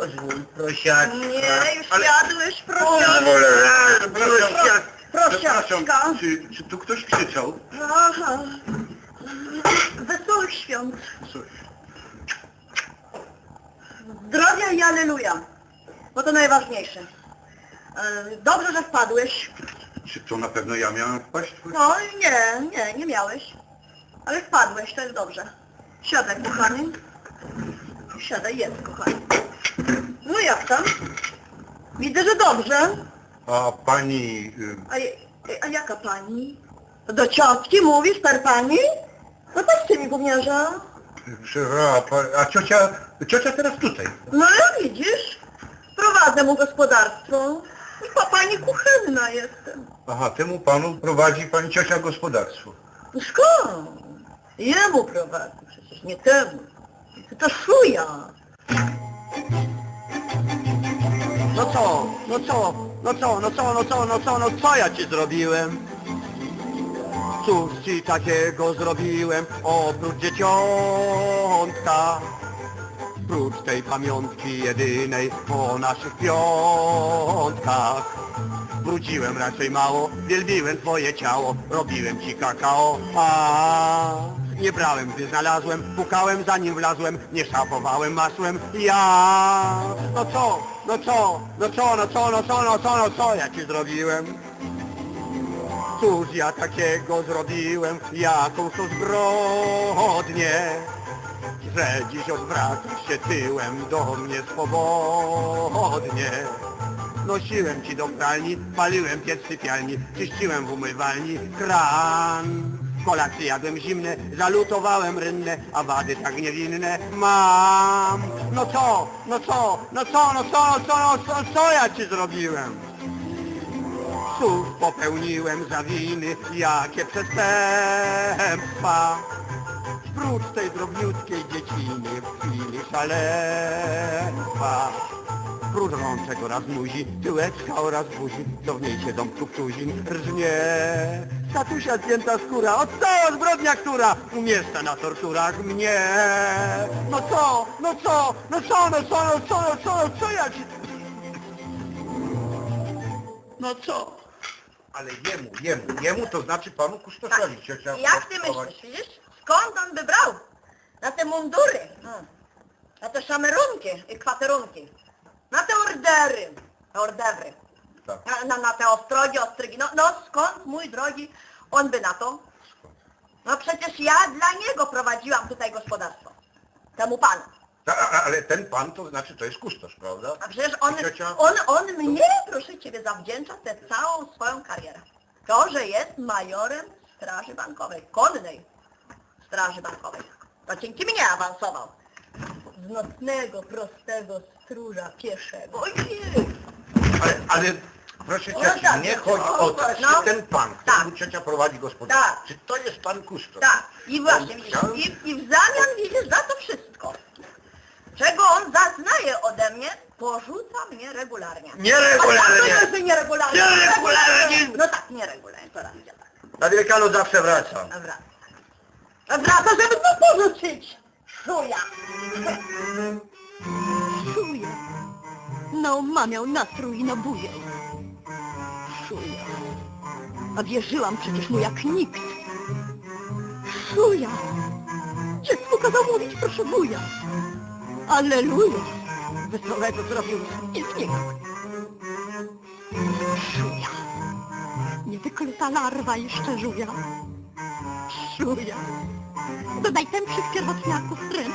Pozwól, prosiaczka. Nie, już Ale- jadłeś Pozwól, prosiaczka. e, prosiaczka. Prosiaczka. Przepraszam, czy, czy tu ktoś krzyczał? Aha. Wesołych świąt. Słuchaj, Zdrowia i aleluja. Bo to najważniejsze. E, Dobrze, że wpadłeś. Czy to na pewno ja miałem wpaść? No nie, nie, nie miałeś. Ale wpadłeś, to jest dobrze. Siadaj, kochany. Siadaj, jest, kochany. No jak tam? Widzę, że dobrze. A pani... y, A, je- a jaka pani? Do ciotki mówisz, per pani? No patrzcie mi gówniarza. Przepraszam, a ciocia, ciocia teraz tutaj. No ja widzisz, prowadzę mu gospodarstwo. I po pani kuchenna jestem. Aha, temu panu prowadzi pani ciocia gospodarstwo. No Skąd? Jemu prowadzę przecież, nie temu. To szuja. No co, no co, no co, no co, no co, no co, no co ja ci zrobiłem? Cóż ci takiego zrobiłem, oprócz dzieciątka? Prócz tej pamiątki jedynej o naszych piątkach. Wróciłem raczej mało, wielbiłem twoje ciało, robiłem ci kakao, a nie brałem, gdy znalazłem, pukałem zanim wlazłem, nie szapowałem masłem, ja. No co, no co, no co, no co, no co, no co, no co? Ja ci zrobiłem? Cóż ja takiego zrobiłem, jaką to zbrodnię, że dziś odwracasz się tyłem do mnie swobodnie. Nosiłem ci do pralni, paliłem piec sypialni, czyściłem w umywalni kran. Kolacje jadłem zimne, zalutowałem rynne, a wady tak niewinne mam. No co, no co, no co, no co, no co, no co, co ja ci zrobiłem? Cóż popełniłem za winy, jakie przestępstwa? Prócz tej drobniutkiej dzieciny w chwili szaleństwa. Prócz rączek oraz muzi, tyłeczka oraz buzi, co w niej się ząbków tuzin rżnie. Statusia zdjęta skóra, odstała zbrodnia, która umieszcza na torturach mnie. No co, no co, no co, no co, no co, no co, no co ja ci... No co? Ale jemu, jemu, jemu to znaczy panu kustoszowi. Tak. Jak ty myślisz, widzisz? Skąd on by brał? Na te mundury, no. na te szamerunki i kwaterunki, ordery, ordewry, Tak. na, na, na te ostrogi, ostrygi. No, no skąd, mój drogi, on by na to? No przecież ja dla niego prowadziłam tutaj gospodarstwo. Temu panu. A, a, ale ten pan to znaczy to jest kustosz, prawda? A przecież on, Ciocia? on, on mnie, proszę Ciebie, zawdzięcza tę całą swoją karierę. To, że jest majorem Straży Bankowej, konnej Straży Bankowej. To dzięki mnie awansował. Z nocnego, prostego stróża pieszego. Ale, ale proszę No cioci, tak, nie no, chodzi o to, no. czy ten pan, Tak. któremu ciocia prowadzi gospodarstwo, Tak. czy to jest pan kustosz? Tak, i właśnie, widzisz, Chciałem- i, i w zamian widzisz za to wszystko. Czego on zaznaje ode mnie, porzuca mnie regularnie. Nieregularnie. A to jest nieregularnie. Nieregularnie. No tak, nieregularnie, to racja tak. Na Wielkanoc zawsze wracam. Dobra. Wraca, żeby to porzucić. Szuja. Szuja. No, ma miał nastrój na buję. Szuja. A wierzyłam przecież mu jak nikt. Szuja. Dziecku kazał mówić proszę wuja. Alleluja. Wesołego zrobił i znikł. Szuja. Niewykryta larwa jeszcze żuja. Szuja. Dodaj tępszych pierwotniaków ręk.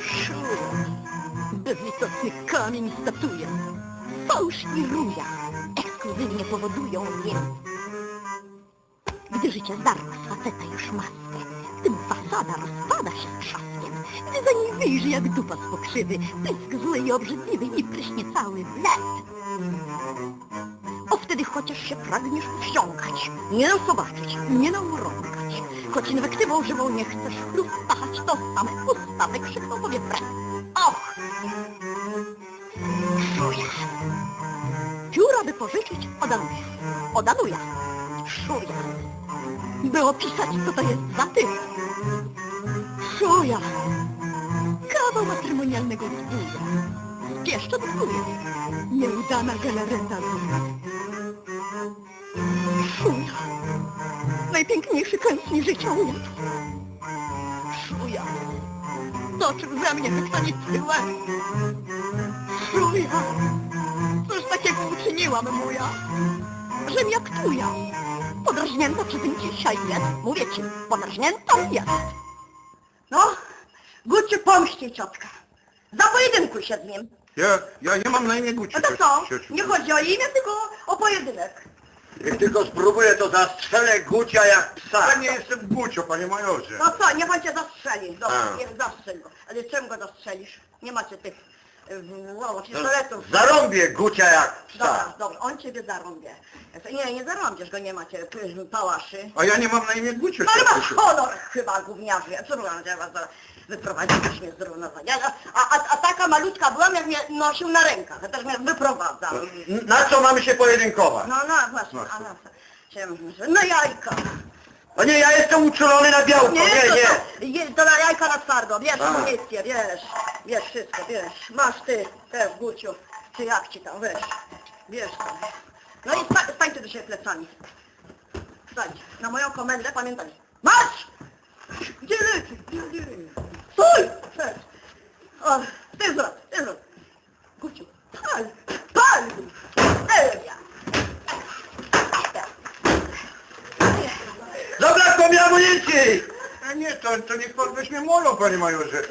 Szuja. Bezlitosny kamień statuje. Fałsz i ruja ekskluzywnie powodują mnie. Gdy życie zdarła z faceta już maskę, mu fasada rozpada się trzaskiem, gdy za nim wyjrzy jak dupa z pokrzywy, pysk zły i obrzydliwy i pryśnie cały wlet. O wtedy chociaż się pragniesz wsiąkać, nie nam zobaczyć, nie nam urągać, choć inwektywą żywą nie chcesz chlub pachać, to same usta wykrzykną sobie wręcz. Och! Szuja! Pióra by pożyczyć od Anuja. Szuja. By opisać, co to jest za typ. Szuja. kawał matrymonialnego zbója. Pieszczot zbója. Nieudana galareta Szuja. Najpiękniejszy końc mi życia ujął. Szuja. Toczył ze mnie wykształcić tyłem. Szuja. Cóż takiego uczyniłam, moja? Żem jak tuja. Podrażnięta przy tym dzisiaj jest. Mówię ci, podrażnięta jest. No, Guciu pomści ciotka. Za pojedynku się z nim. Ja, ja nie mam na imię Guciu. No to co? Nie chodzi o imię, tylko o pojedynek. Jak tylko spróbuję, to zastrzelę Gucia jak psa. Ja nie jestem Gucio, panie majorze. No co, niech on cię zastrzeli. Dobra, A. niech zastrzel go. Ale czym go zastrzelisz? Nie macie tych y, wow, pistoletów. Zarąbię Gucia jak Dobra, psa. dobra, on ciebie zarąbie. Nie, nie zarąbiesz go, nie macie y, pałaszy. A ja nie mam na imię Gucio, No ale masz ciociu. honor chyba, gówniarzu. Ja co mam cię was wyprowadzić mnie z równowagi. A, a, a, a taka malutka byłam, jak mnie nosił na rękach. Ja też mnie wyprowadzał. Na co mamy się pojedynkować? No, no, właśnie, a no, się, no jajka. O nie, ja jestem uczulony na białko, nie, to, nie. To, je, to na jajka na twardo, wiesz A. amunicję, wiesz, wiesz wszystko, wiesz. Masz ty też, Guciu, czy jak ci tam, wiesz, wiesz to. No i sta, stańcie do siebie plecami. Stań, na moją komendę pamiętaj. Marsz! Gdzie leci? Gdzie, gdzie? Stój! Przed. O, ty zwrot, ty zwrot. Guciu, pal, pal! Elia! Zabrakło mi amunicji! A nie, to, to niech pan weźmie molo, panie majorze.